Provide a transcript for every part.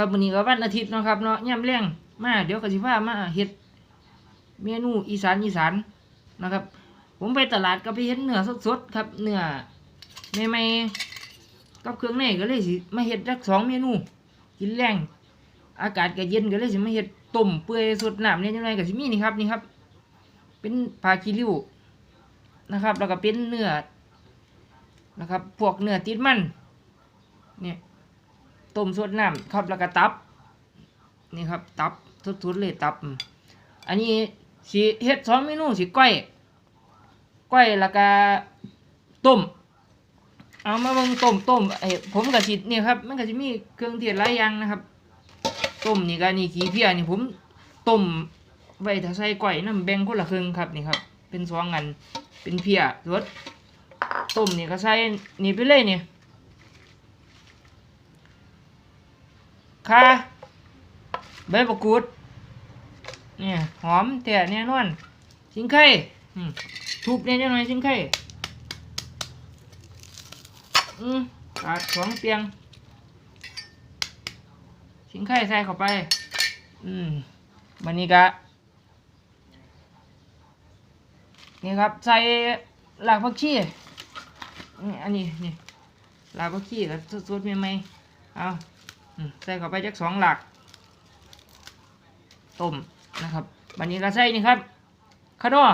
ครับวันนี้ก็วันอาทิตย์นะครับเนาะย่ำแรงมาเดี๋ยวก็สิพามาเฮ็ดเมนูอีสานอีสานนะครับ ผมไปตลาดก็ไปเห็นเนื้อสดๆครับเนื้อใหม่ๆกับเครื่องในก็เลยสิมาเฮ็ดจักสองเมนูกินแรงอากาศก็เย็นก็เลยสิมาเฮ็ดต้มเปื่อยสดน้ำเนี่ยจังไดก็สิมีนี่ครับนี่ครับ เป็นปลาคิริวนะครับ แล้วก็เป็นเนื้อนะครับ พวกเนื้อติดมันเนี่ย ต้มสดน้ำครับแล้วก็ตับ นี่ครับ ตับทุดๆเลยตับ อันนี้สิเฮ็ดสองเมนูสิก้อยก้อยแล้วก็ต้ม เอามาเบิ่งต้มต้มไอ้ผมก็สินี่ครับ มันก็สิมีเครื่องเทศหลายอย่างนะครับ ต้มนี่ก็นี่ขี้เพียนี่ผมต้มไว้ถ้าใส่ก้อยน้ำแบ่งคนละครึ่งครับนี่ครับ เป็นสองอันเป็นเพียรสต้มนี่ก็ใส่นี่ไปเลยนี่ย ข่าใบมะกรูดเนี่ยหอมแต่แน่นอนสิงไข่ทุบเนี่ยจังหน่อยสิงไข่อืมขาดสองเตียงสิงไข่ใส่เข้าไป อืมวันนี้ก็นี่ครับใส่หลากผักชีนี่อันนี้นี่หลากผักชีกับสดๆใหม่ๆเอา ใส่เข้าไปจักสองหลักต้มนะครับวันนี้ก็ใส่นี่ครับขนอ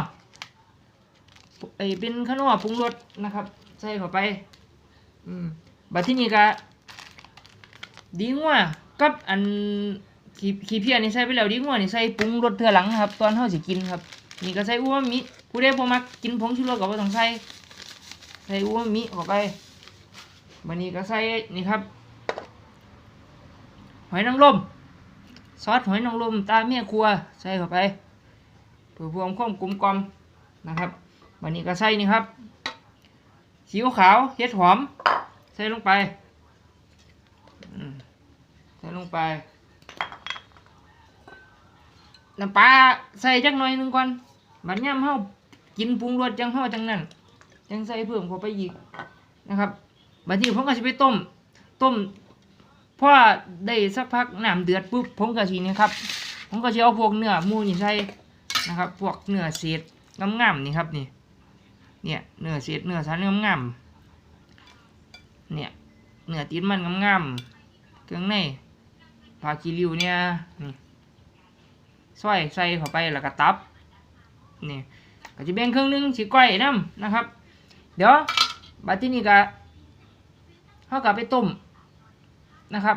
ไอเป็นขนอปรุงรสนะครับ ใส่เข้าไปอืมบัดที่นี่ก็ดีงัวกับอันขี้ขี้เพี้ยนี่ใส่ไปแล้วดีงัวนี่ใส่ปรุงรสเทื่อหลังครับ ตอนเฮาสิกินครับ นี่ก็ใส่อูมามิผู้ใดบ่มักกินผงชูรสก็บ่ต้องใส่ใส่อูมามิเข้าไปบัดนี้ก็ใส่นี่ครับ อยนางรมซอสหอยนางรมตาเมียครัวใส่เข้าไปเพื่อความความกลมกลมนะครับบัดนี้ก็ใส่นี่ครับซีอิ๊วขาวเห็ดหอม ใส่ลงไปใส่ลงไปน้ำปลาใส่จักหน่อยหนึ่งก่อนบัดย่ำเฮากินปรุงรสจังเฮาจังนั้นจังใส่เพิ่มเข้าไปอีกนะครับบัดนี้ผมก็สิไปต้ม ต้ม อได้สักพักน้ำเดือดปุ๊บผมก็สินี่ครับ ผมก็สิเอาพวกเนื้อมูนี่ใส่นะครับ พวกเนื้อเศษงามๆนี่ครับนี่เนี่ยเนื้อเศษเนื้อสันงามๆเนี่ยเนื้อติดมันงามๆเครื่องในผักกีริวเนี่ยนี่ซอยใส่เข้าไปแล้วก็ตับนี่ก็จะแบ่งครึ่งหนึงสิก้อยน้ำนะครับ เดี๋ยวบัดที่นี่ก็เขาก็ไปต้ม นะครับ